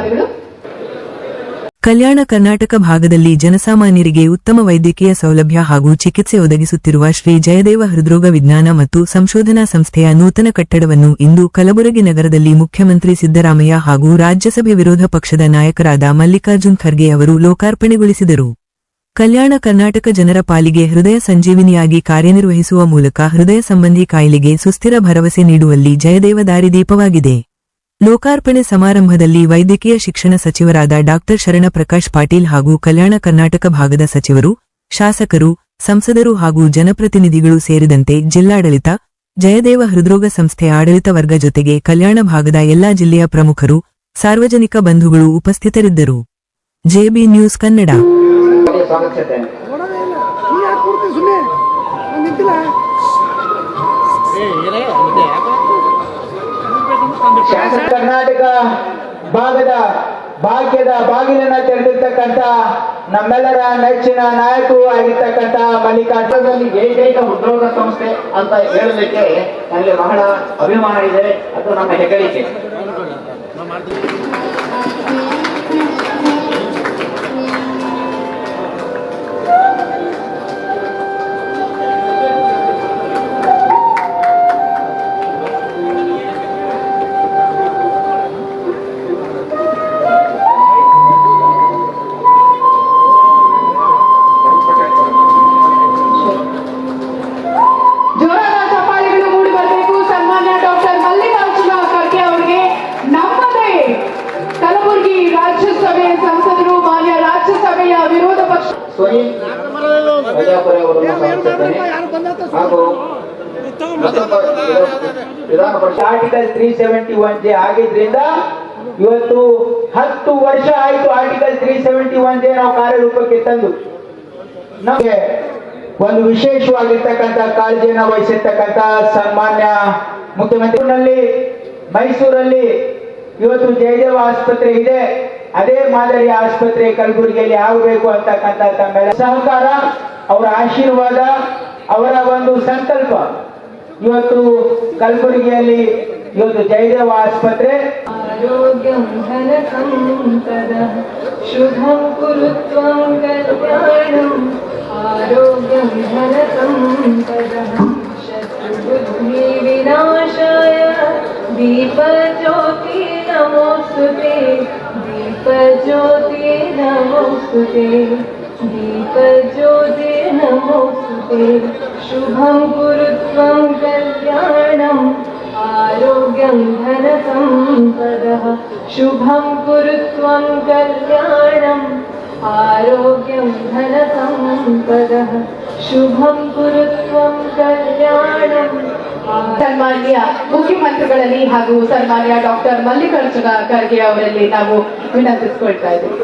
ಧನ್ಯವಾದಗಳು. ಕಲ್ಯಾಣ ಕರ್ನಾಟಕ ಭಾಗದಲ್ಲಿ ಜನಸಾಮಾನ್ಯರಿಗೆ ಉತ್ತಮ ವೈದ್ಯಕೀಯ ಸೌಲಭ್ಯ ಹಾಗೂ ಚಿಕಿತ್ಸೆ ಒದಗಿಸುತ್ತಿರುವ ಶ್ರೀ ಜಯದೇವ ಹೃದ್ರೋಗ ವಿಜ್ಞಾನ ಮತ್ತು ಸಂಶೋಧನಾ ಸಂಸ್ಥೆಯ ನೂತನ ಕಟ್ಟಡವನ್ನು ಇಂದು ಕಲಬುರಗಿ ನಗರದಲ್ಲಿ ಮುಖ್ಯಮಂತ್ರಿ ಸಿದ್ದರಾಮಯ್ಯ ಹಾಗೂ ರಾಜ್ಯಸಭೆ ವಿರೋಧ ಪಕ್ಷದ ನಾಯಕರಾದ ಮಲ್ಲಿಕಾರ್ಜುನ್ ಖರ್ಗೆ ಅವರು ಲೋಕಾರ್ಪಣೆಗೊಳಿಸಿದರು. ಕಲ್ಯಾಣ ಕರ್ನಾಟಕ ಜನರ ಪಾಲಿಗೆ ಹೃದಯ ಸಂಜೀವಿನಿಯಾಗಿ ಕಾರ್ಯನಿರ್ವಹಿಸುವ ಮೂಲಕ ಹೃದಯ ಸಂಬಂಧಿ ಕಾಯಿಲೆಗೆ ಸುಸ್ಥಿರ ಭರವಸೆ ನೀಡುವಲ್ಲಿ ಜಯದೇವ ದಾರಿದೀಪವಾಗಿದೆ ಲೋಕಾರ್ಪಣೆ ಸಮಾರಂಭದಲ್ಲಿ ವೈದ್ಯಕೀಯ ಶಿಕ್ಷಣ ಸಚಿವರಾದ ಡಾಕ್ಟರ್ ಶರಣ ಪ್ರಕಾಶ್ ಪಾಟೀಲ್ ಹಾಗೂ ಕಲ್ಯಾಣ ಕರ್ನಾಟಕ ಭಾಗದ ಸಚಿವರು, ಶಾಸಕರು, ಸಂಸದರು ಹಾಗೂ ಜನಪ್ರತಿನಿಧಿಗಳು ಸೇರಿದಂತೆ ಜಿಲ್ಲಾಡಳಿತ, ಜಯದೇವ ಹೃದ್ರೋಗ ಸಂಸ್ಥೆ ಆಡಳಿತ ವರ್ಗ ಜೊತೆಗೆ ಕಲ್ಯಾಣ ಭಾಗದ ಎಲ್ಲಾ ಜಿಲ್ಲೆಯ ಪ್ರಮುಖರು, ಸಾರ್ವಜನಿಕ ಬಂಧುಗಳು ಉಪಸ್ಥಿತರಿದ್ದರು. JB news Kannada. ಕರ್ನಾಟಕ ಭಾಗದ ಭಾಗ್ಯದ ಬಾಗಿಲನ್ನ ತೆರೆದಿರ್ತಕ್ಕಂಥ ನಮ್ಮೆಲ್ಲರ ನೆಚ್ಚಿನ ನಾಯಕರು ಆಗಿರ್ತಕ್ಕಂಥ ಮಲ್ಲಿಕಾರ್ಜುನದಲ್ಲಿ ಏಕೈಕ ಉದ್ಯೋಗ ಸಂಸ್ಥೆ ಅಂತ ಹೇಳಲಿಕ್ಕೆ ನನಗೆ ಬಹಳ ಅಭಿಮಾನ ಇದೆ. ಅದು ನಮ್ಮ ಹೆಗ್ಗಳಿಕೆ. ಪ್ರಜಾಪುರ ಅವರನ್ನು ಬಂದಾತ ಹಾಗೂ Vidhana Parishat article three seventy one J ಆಗಿದ್ರಿಂದ ಇವತ್ತು ಹತ್ತು ವರ್ಷ ಆಯ್ತು article three seventy one J ನಾವು ಕಾರ್ಯರೂಪಕ್ಕೆ ತಂದು. ನಮಗೆ ಒಂದು ವಿಶೇಷವಾಗಿರ್ತಕ್ಕಂಥ ಕಾಳಜಿಯನ್ನು ವಹಿಸಿರ್ತಕ್ಕಂಥ ಸನ್ಮಾನ್ಯ ಮುಖ್ಯಮಂತ್ರಿನಲ್ಲಿ ಮೈಸೂರಲ್ಲಿ ಇವತ್ತು ಜಯದೇವ ಆಸ್ಪತ್ರೆ ಇದೆ. ಅದೇ ಮಾದರಿಯ ಆಸ್ಪತ್ರೆ ಕಲಬುರಗಿಯಲ್ಲಿ ಆಗಬೇಕು ಅಂತಕ್ಕಂಥ ತಮ್ಮೆಲ್ಲ ಸಹಕಾರ. ಅವರ ಆಶೀರ್ವಾದ, ಅವರ ಒಂದು ಸಂಕಲ್ಪ. ಇವತ್ತು ಕಲಬುರಗಿಯಲ್ಲಿ ಇವತ್ತು ಜಯದೇವ ಆಸ್ಪತ್ರೆ. ಶುಭಂ ಕುರುತ್ವಾಂ ಕಲ್ಯಾಣಂ. ಆರೋಗ್ಯಂ ಧನ ಸಂಪದ ಶತ್ರುಬುದ್ಧಿ ವಿನಾಶಾಯ. ದೀಪಜ್ಯೋತಿ ಜ್ಯೋತಿ ದೀಪಜ್ಯೋತಿ ದೀಪ दीपज्योति नमोऽस्तु ते शुभं कुरु त्वं कल्याणम् आरोग्यं धनसम्पदः शुभं कुरु त्वं कल्याणम् आरोग्यं धनसम्पदः शुभं कुरु त्वं कल्याणम् आ- ಸನ್ಮಾನ್ಯ ಮುಖ್ಯಮಂತ್ರಿಗಳಲ್ಲಿ ಹಾಗೂ ಸನ್ಮಾನ್ಯ ಡಾಕ್ಟರ್ ಮಲ್ಲಿಕಾರ್ಜುನ ಖರ್ಗೆ ಅವರಲ್ಲಿ ನಾವು ವಿನಂತಿಸಿಕೊಳ್ತಾ ಇದ್ದೀವಿ